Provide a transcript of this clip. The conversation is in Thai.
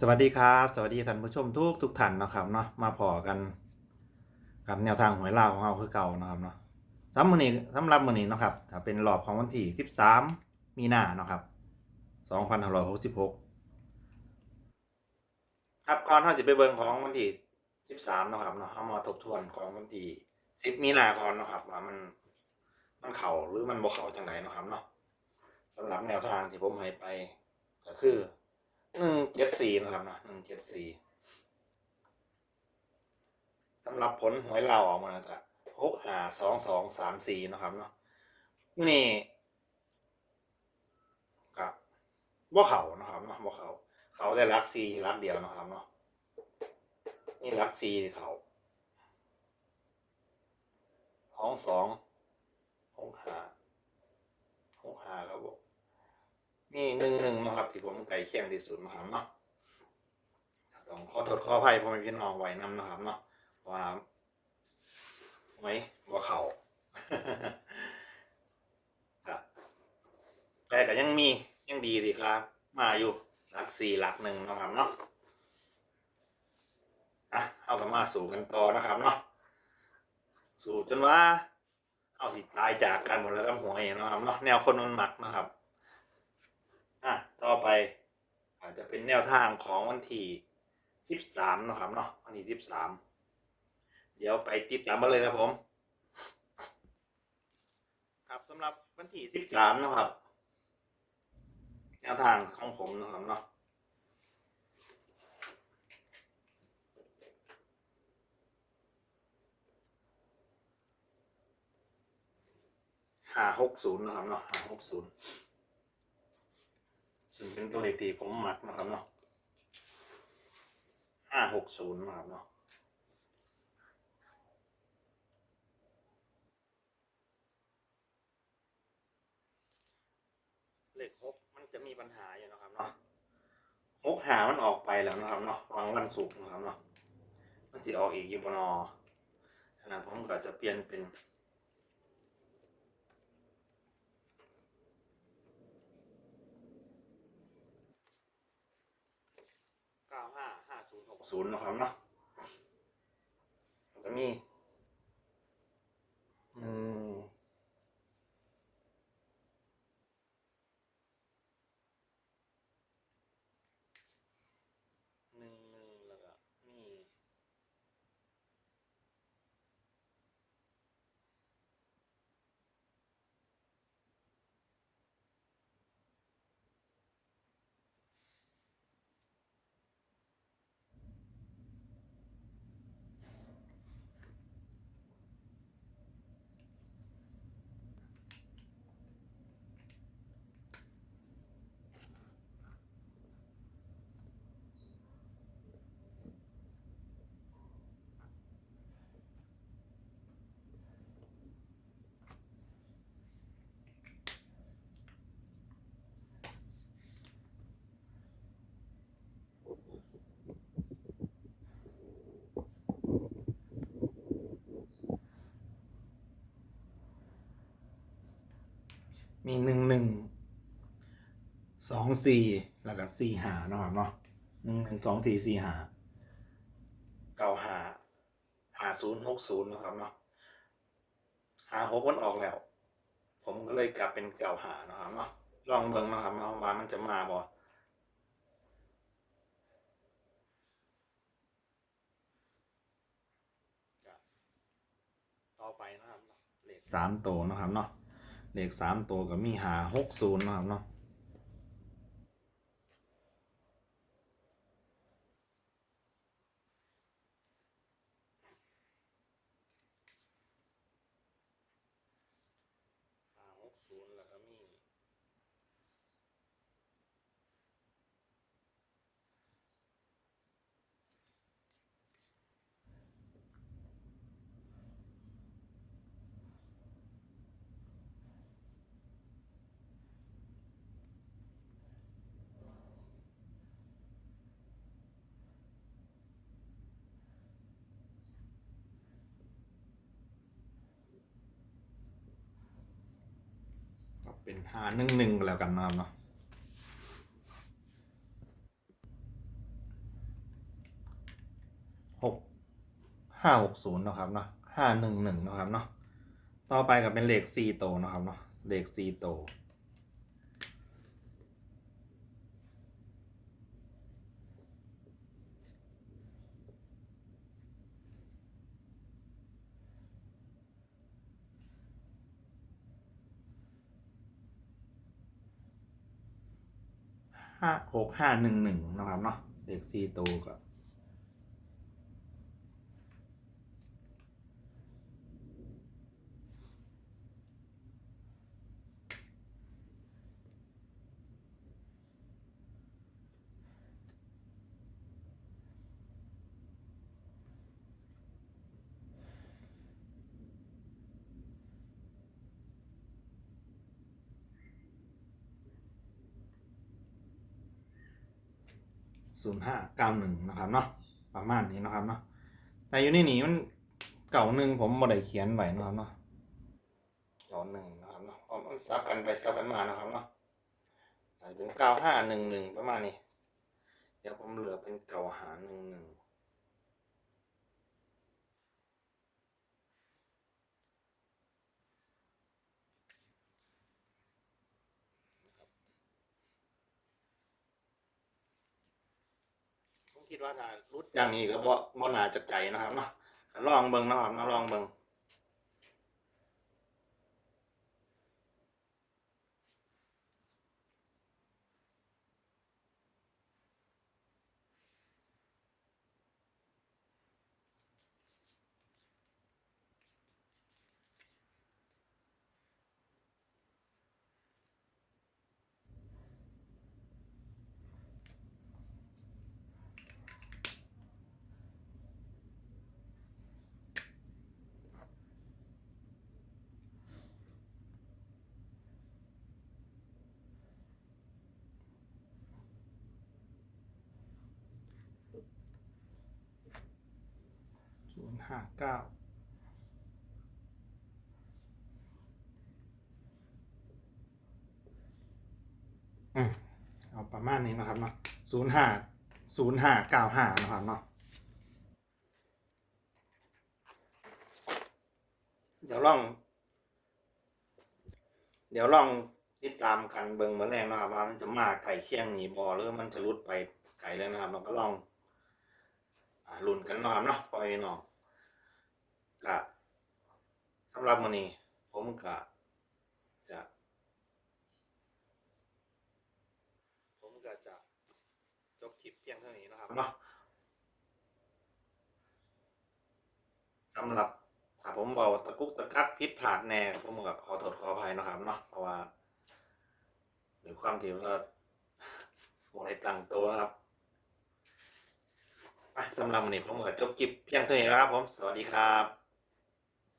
สวัสดีครับ สวัสดีท่านผู้ชมทุกทุกท่านนะครับเนาะมาพอกันกับแนวทางหวยลาวของเราคือเก่านะครับเนาะสำหรับมื้อนี้สำหรับมื้อนี้นะครับถ้าเป็นรอบของวันที่13มีนาเนาะครับ2566ครับก่อนเราจะไปเบิ่งของวันที่13เนาะครับเนาะเอามาทบทวนของวันที่10มีนาก่อนเนาะครับว่ามันมันเข้าหรือมันบ่เข้าจังไดเนาะครับเนาะสำหรับแนวทางที่ผมให้ไปก็คือ สี่นะครับเนาะหนึ่งเจ็ดสี่สำหรับผลหวยเราออกมาก็หกหาสองสองสามสี่นะครับเนาะนี่กับว่าเขานะครับเนาะว่าเขาเขาได้รักซีรักเดียวนะครับเนาะนี่รักซีเขาห้องสองหกหาหกหาครับผมมีหนึ่งหนึ่งนะครับที่ผมไก่เคียงที่สุดนะครับเนาะ โทษขออภัยพ่อแม่พี่น้องไว้นำนะครับเนาะว่าไว้ว่าเขาครับแต่ก็ยังมียังดีดีครับ มาอยู่หลักสี่หลักหนึ่งนะครับเนาะอะเอากันมาสู่กันต่อนะครับเนาะสู่จนว่า เอาสิตายจากกันหมดแล้วกับหวยนะครับเนาะแนวคนมันหมักนะครับอะต่อไปอาจจะเป็นแนวทางของวันที่ สิบสามนะครับเนาะวันที่สิบสามเดี๋ยวไปติดตามมาเลยครับผม ครับสำหรับวันที่สิบสามนะครับแนวทางของผมนะครับเนาะห้าหกศูนย์นะครับเนาะห้าหกศูนย์ซึ่งเป็นตัวเลขที่ผมหมักนะครับเนาะ ห้าหกศูนย์นะครับเนาะเลขหกมันจะมีปัญหาอยู่นะครับเนาะหกหามันออกไปแล้วนะครับเนาะวางวันศุกร์นะครับเนาะมันสิออกอีกอยู่บนอขนาดผมก็จะเปลี่ยนเป็น เก้าห้าห้า ศูนย์นย์นะครับเนาะแล้วก็มีอืมหนึ่งหนึ่งแล้วก็มี มีหนึ่งหนึ่งสองสี่แล้วก็สี่หาเนาะครับเนาะหนึ่งหนึ่งสองสี่สี่หาเก้าหาหาศูนย์หกศูนย์นะครับเนาะหาหกมันออกแล้ว ผมก็เลยกลับเป็นเก่าหานะครับเนาะลองเบิ่งนะครับเนาะว่ามันจะมาบ่ต่อไปนะครับเลขสามตัวนะครับเนาะ เลขสามตัวก็มีหาหกศูนย์นะครับเนาะ เป็นหาหนึ่งหนึ่งแล้วกันนะครับเนาะหกห้าหกศูนย์นะครับเนาะห้าหนึ่งหนึ่งนะครับเนาะต่อไปก็เป็นเลขสี่โตนะครับเนาะเลขสี่โต ห้าหกห้าหนึ่งหนึ่งนะครับเนาะเลขสี่โตวก็ ศูนย์ห้าเก้าหนึ่งนะครับเนาะประมาณนี้นะครับเนาะแต่อยู่ในนี้มันเก่าหนึ่งผมบ่ได้เขียนไว้นะครับเนาะเก่าหนึ่งนะครับเนาะเพราะมันซับกันไปซับกันมานะครับเนาะอาจจะเป็นเก้าห้าหนึ่งหนึ่งประมาณนี้เดี๋ยวผมเหลือเป็นเก่าหาหนึ่งหนึ่ง คิดว่าถ้ารุดอย่างนี้ก็บ่บ่น่าจะไกลนะครับเนาะก็ลองเบิ่งนะครับนาะลองเบิ่ง ห้าเก้าอืมเอาประมาณนี้นะครับเนาะศูนย์ห้าศูนย์ห้าเก้าห้านะครับเนาะเดี๋ยวลอง เดี๋ยวลองติดตามกันเบิ่งเมื่อแรงนะครับว่ามันจะมาไก่เคียงหนีบอหรือมันจะรุดไปไก่เลยนะครับเราก็ลองอ่าลุ้นกันนะครับเนาะพ่อยน้องำหรับมื้อนี้ผมก็จะผมก็จะจบคลิปเพียงเท่านี้นะครับเนาะสำหรับถ้าผมเบาตะกุกตะกักผิดพลาดแน่ผมก็ขอโทษขออภัยนะครับเนาะเพราะว่าด้วยความที่ว่าบ่ได้ตั้งตัวครับสำหรับวันนี้ผมก็จบคลิปเพียงเท่านี้แล้วครับผม สวัสดีครับ